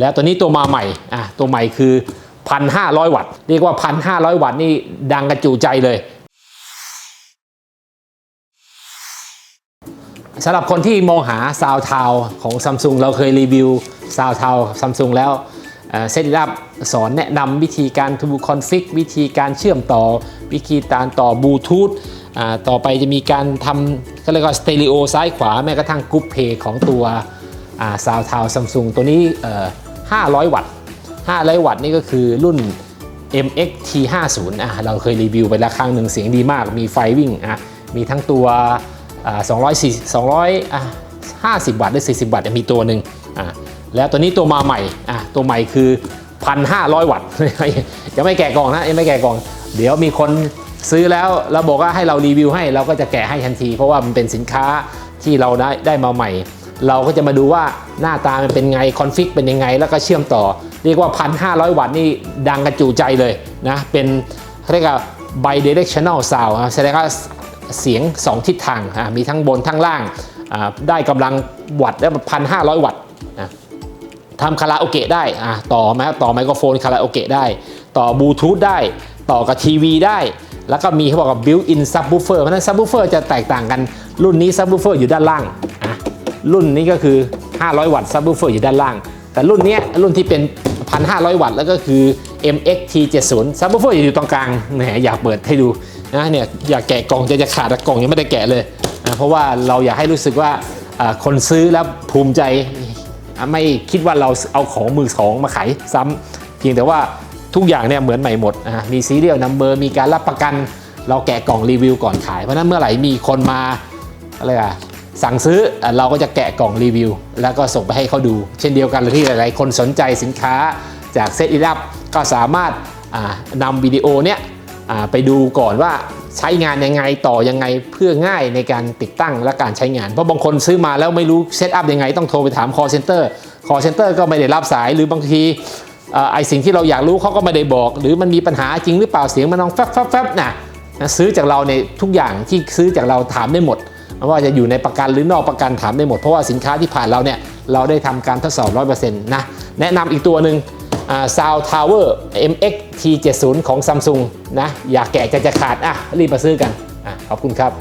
แล้วตัวนี้ตัวมาใหม่อะตัวใหม่คือ 1,500 วัตต์ เรียกว่า 1,500 วัตต์นี่ดังกระจูใจเลยสำหรับคนที่มองหาซาวทาวของ Samsung เราเคยรีวิวซาวทาว Samsung แล้วเซตอัพสอนแนะนำวิธีการทูคอนฟิกวิธีการเชื่อมต่อ วิธีการต่อบลูทูธต่อไปจะมีการทำก็เรียกว่าสเตอริโอซ้ายขวาแม้กระทั่งกรุ๊ปเพย์ของตัวซาวทาวซัมซุงตัวนี้ 500 วัตต์ 500 วัตต์นี่ก็คือรุ่น MX T50 อะเราเคยรีวิวไปแล้วครั้งหนึ่งเสียงดีมาก มีไฟวิ่งอะมีทั้งตัวอ่า240 200อะ50 วัตต์หรือ 40 วัตต์มีตัวหนึ่งอะแล้วตัวนี้ตัวมาใหม่อะตัวใหม่คือ 1,500 วัตต์ยังไม่แกะกล่องนะยังไม่แกะกล่อง เดี๋ยวมีคนซื้อแล้วเราบอกว่าให้เรารีวิวให้เราก็จะแกะให้ทันที เพราะว่ามันเป็นสินค้าที่เราได้ได้มาใหม่ เราก็จะมาดูว่าหน้าตามันเป็นไงคอนฟิกเป็นยังไง แล้วก็เชื่อมต่อ เรียกว่า 1,500 วัตต์นี่ดังกระจูใจเลยนะ เป็นเรียกว่า bidirectional sound แสดงว่าเสียง 2 ทิศทาง มีทั้งบนทั้งล่าง ได้กำลังวัตต์ได้1,500วัตต์นะทำคาราโอเกะได้อะต่อไหมต่อไมโครโฟนคาราโอเกะได้ ต่อบลูทูธได้ ต่อกับทีวีได้ แล้วก็มีเขาบอกว่า built in subwoofer เพราะฉะนั้น subwoofer จะแตกต่างกัน รุ่นนี้ subwoofer อยู่ด้านล่าง รุ่นนี้ก็คือ 500 วัตต์ subwoofer อยู่ด้านล่าง แต่รุ่นนี้รุ่นที่เป็น 1,500 วัตต์แล้วก็คือ MXT70 subwoofer อยู่ตรงกลางแหมอยากเปิดให้ดูนะเนี่ยอยากแกะกล่องจะจะขาดแต่กล่องยังไม่ได้แกะเลยนะเพราะว่าเราอยากให้รู้สึกว่าคนซื้อแล้วภูมิใจไม่คิดว่าเราเอาของมือสองมาขายซ้ำเพียงแต่ว่าทุกอย่างเนี่ยเหมือนใหม่หมดอะมีซีเรียลนัมเบอร์มีการรับประกัน เราแกะกล่องรีวิวก่อนขาย เพราะฉะนั้นเมื่อไหร่มีคนมาอะไรอะ สั่งซื้อเราก็จะแกะกล่องรีวิว แล้วก็ส่งไปให้เขาดู เช่นเดียวกันเลยที่หลาย ๆ คนสนใจสินค้าจากเซตอีลับก็สามารถนำวิดีโอเนี้ยไปดูก่อนว่าใช้งานยังไงต่อยังไงเพื่อง่ายในการติดตั้งและการใช้งาน เพราะบางคนซื้อมาแล้วไม่รู้เซตอัพยังไงต้องโทรไปถาม call center call center ก็ไม่ได้รับสายหรือบางทีอไอสิ่งที่เราอยากรู้เขาก็ไม่ได้บอก หรือมันมีปัญหาจริงหรือเปล่าเสียงมันน้องแฟบแฟบแฟบนะซื้อจากเราในทุกอย่างที่ซื้อจากเราถามได้หมด ว่าจะอยู่ในประกันหรือนอกประกันถามได้หมด เพราะว่าสินค้าที่ผ่านเราเนี่ยเราได้ทำการทดสอบ 100%นะแนะนำอีกตัวหนึ่งซาวทาวเวอร์ MX T70 ของ Samsung นะ อยากแกะจะจะขาด อะ รีบมาซื้อกันอะขอบคุณครับ